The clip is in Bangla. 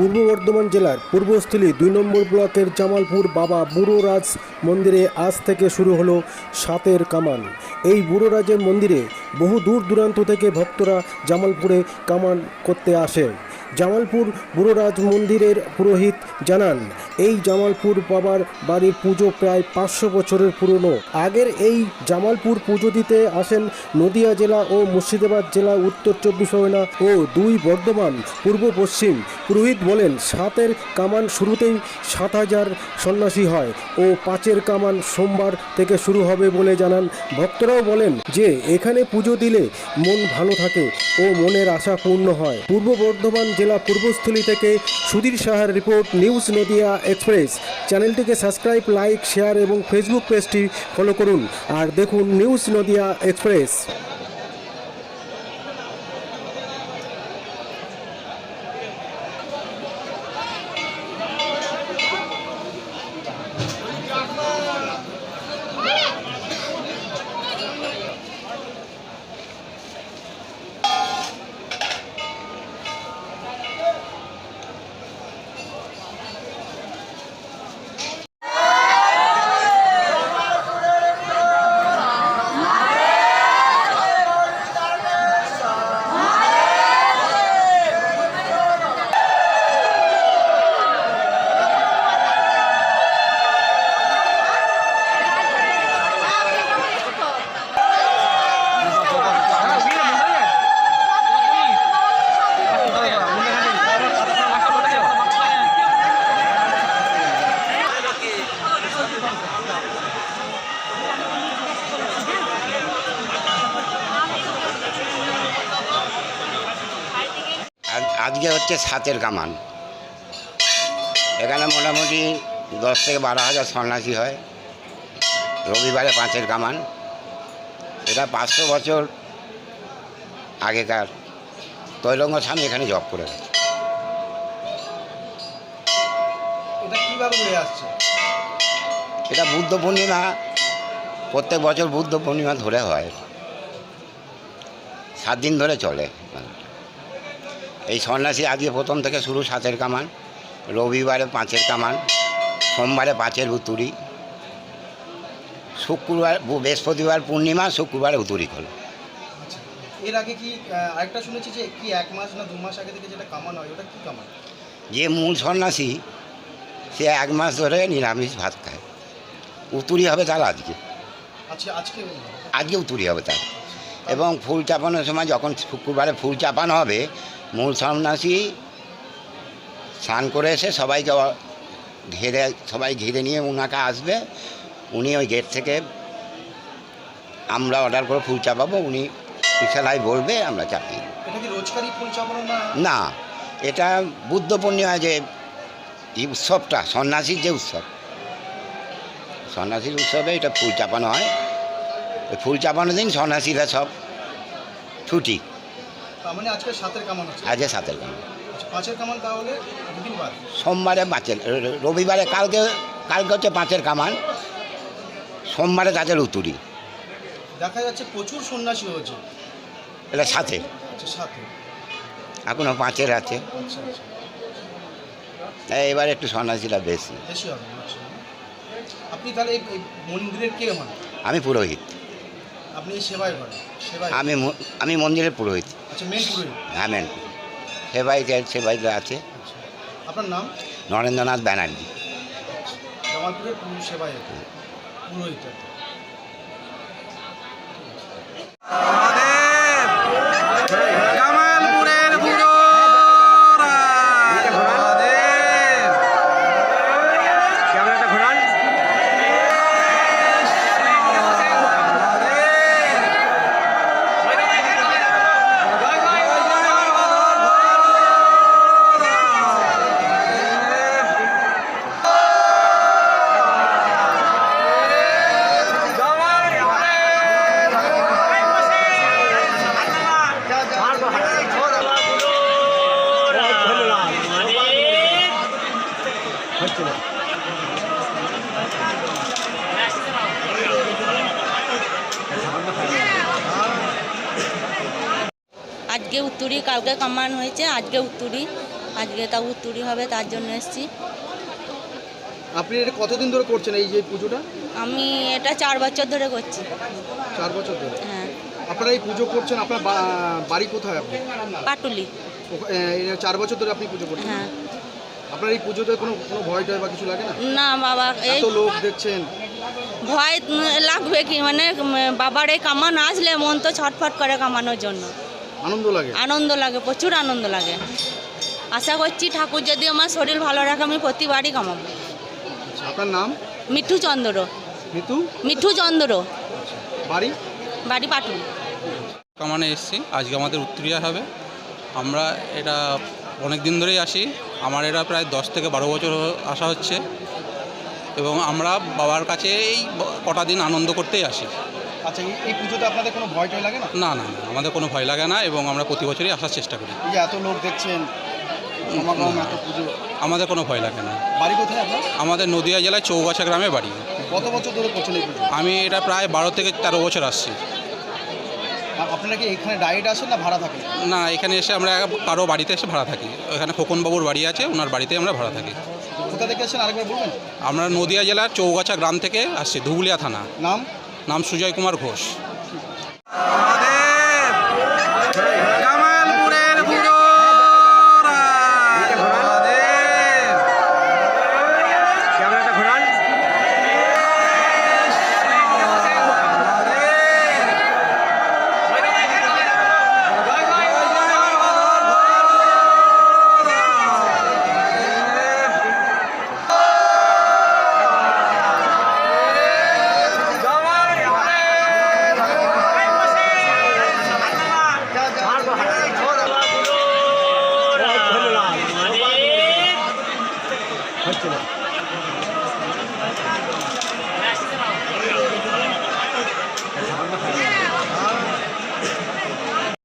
পূর্ব বর্ধমান জেলার পূর্বস্থলী দুই নম্বর ব্লকের জামালপুর বাবা বুড়োরাজ মন্দিরে আজ থেকে শুরু হলো সাতের কামান। এই বুড়োরাজের মন্দিরে বহু দূর দূরান্ত থেকে ভক্তরা জামালপুরে কামান করতে আসে। জামালপুর বুড়োরাজ মন্দিরের পুরোহিত জানান, এই জামালপুর বাবার বাড়ির পুজো প্রায় পাঁচশো বছরের পুরনো। আগের এই জামালপুর পুজো দিতে আসেন নদিয়া জেলা ও মুর্শিদাবাদ জেলা উত্তর চব্বিশ পরগনা ও দুই বর্ধমান, পূর্ব পশ্চিম। পুরোহিত বলেন, সাতের কামান শুরুতেই সাত হাজার সন্ন্যাসী হয় ও পাঁচের কামান সোমবার থেকে শুরু হবে বলে জানান। ভক্তরাও বলেন যে, এখানে পুজো দিলে মন ভালো থাকে ও মনের আশা পূর্ণ হয়। পূর্ব বর্ধমান জেলা পূর্বস্থলী থেকে সুধীর সাহার রিপোর্ট, নিউজ নদিয়া এক্সপ্রেস। চ্যানেলটিকে সাবস্ক্রাইব, লাইক, শেয়ার এবং ফেসবুক পেজটি ফলো করুন। আর দেখুন নিউজ নদিয়া এক্সপ্রেস। আজকে হচ্ছে সাতের কামান। এখানে মোটামুটি দশ থেকে বারো হাজার সন্ন্যাসী হয়। রবিবারে পাঁচের কামান। এটা পাঁচশো বছর আগেকার। তৈলঙ্গ স্বামী এখানে জব করে গেছে। এটা বুদ্ধ পূর্ণিমা। প্রত্যেক বছর বুদ্ধ পূর্ণিমা ধরে হয়। সাত দিন ধরে চলে। এই সন্ন্যাসী আজকে প্রথম থেকে শুরু সাতের কামান রবিবারে পাঁচের কামান সোমবারে পাঁচের উতুরি। শুক্রবার বৃহস্পতিবার পূর্ণিমা শুক্রবারে উতুরি হলো আচ্ছা এর আগে কি আরেকটা শুনেছি যে কি এক মাস না দু মাস আগে থেকে যেটা কামান হয় ওটা কি কামান? যে মূল সন্ন্যাসী সে এক মাস ধরে নিরামিষ ভাত খায়। উতুরি হবে তার আজকে। আচ্ছা আজকে আজকে উতুরি হবে তার। এবং ফুল চাপানোর সময় যখন শুক্রবারে ফুল চাপানো হবে মূল সন্ন্যাসী স্নান করে এসে সবাইকে ঘিরে সবাই ঘিরে নিয়ে ওনাকে আসবে। উনি ওই গেট থেকে আমরা অর্ডার করে ফুল চাপাবো উনি ইশারায় বলবে আমরা চাপিয়ে না? এটা বুদ্ধ পূর্ণিমা যে এই উৎসবটা সন্ন্যাসীর যে উৎসব। সন্ন্যাসীর উৎসবে এটা ফুল চাপানো হয়। ফুল চাপানোর দিন সন্ন্যাসীরা সব ছুটি। মানে আজকে সাতের কামান হচ্ছে আজকে সাতের গান আচ্ছা, পাঁচের কামান তাহলে দুদিন বাদ। সোমবারে পাঁচের রবিবারে কালকে কালকে হচ্ছে পাঁচের কামান সোমবারে তাদের উতুরি। দেখা যাচ্ছে প্রচুর সন্ন্যাসী হয়েছে। এটা সাতের আচ্ছা সাথে এখনও পাঁচের আছে। আচ্ছা এবার একটু সন্ন্যাসীরা বেশি। আপনি তাহলে মন্দিরের কে আমি পুরোহিত। আপনি সেবাই করেন সেবাই। আমি ম- আমি মন্দিরের পুরোহিত। আচ্ছা মেন পুরোহিত? হ্যাঁ সেবাই সেবাই আছে। আচ্ছা আপনার নাম? নরেন্দ্রনাথ ব্যানার্জি। জামালপুরের পুরো সেবাই পুরোহিত আর কি। আজকে উত্তরি কালকে কামান হয়েছে আজকে উত্তরি। আজকে তা উত্তরি হবে তার জন্য এসেছি। আপনি এটা কতদিন ধরে করছেন এই যে পুজোটা? আমি এটা চার বছর ধরে করছি। চার বছর ধরে? হ্যাঁ। আপনারা এই পুজো করছেন আপনার বা- বাড়ি কোথায় আপনি? পাটুলি। ও- এ, চার বছর ধরে আপনি পুজো করছেন? হ্যাঁ। আপনার এই পুজোতে কোনো কোনো ভয় টয় বা কিছু লাগে না? না বাবা এই এত লোক দেখছেন। ভয় উম, লাগবে কি? মানে উম, বাবার এই কামান আসলে মন তো ছটফট করে কামানোর জন্য। আনন্দ লাগে? আনন্দ লাগে প্রচুর আনন্দ লাগে। আশা করছি ঠাকুর যদি আমার শরীর ভালো রাখে আমি প্রতিবারই কামাবো। আচ্ছা, আপনার নাম? মিঠু চন্দ্র। মিতু মিঠু চন্দ্র। বাড়ি? বাড়ি পাটুলি। কামানে এসেছি আজকে আমাদের উত্তরিয়া হবে। আমরা এটা অনেক দিন ধরেই আসি আমার এটা প্রায় দশ থেকে বারো বছর আসা হচ্ছে। এবং আমরা বাবার কাছে এই কটা দিন আনন্দ করতেই আসি। আচ্ছা এই- পুজোতে আপনাদের কোনো ভয় টয় লাগে না? না না না আমাদের কোনো ভয় লাগে না এবং আমরা প্রতি বছরই আসার চেষ্টা করি। এই যে এত লোক দেখছেন সমাগম এত পুজো। আমাদের কোনো ভয় লাগে না। বাড়ি কোথায় আপনার? আমাদের নদিয়া জেলায় চৌগাছা গ্রামে বাড়ি। কত বছর ধরে করছেন এই পুজো? আমি এটা প্রায় বারো থেকে তেরো বছর আসছি। আপনারা কি এখানে ডায়েট আসেন না ভাড়া থাকেন? না এখানে এসে আমরা কারও বাড়িতে এসে ভাড়া থাকি। এখানে খোকনবাবুর বাড়ি আছে ওনার বাড়িতে আমরা ভাড়া থাকি। কোথা থেকে আসেন? আরেকবার বলবেন। আমরা নদিয়া জেলার চৌগাছা গ্রাম থেকে আসছি ধুবুলিয়া থানা। নাম? নাম সুজয় কুমার ঘোষ।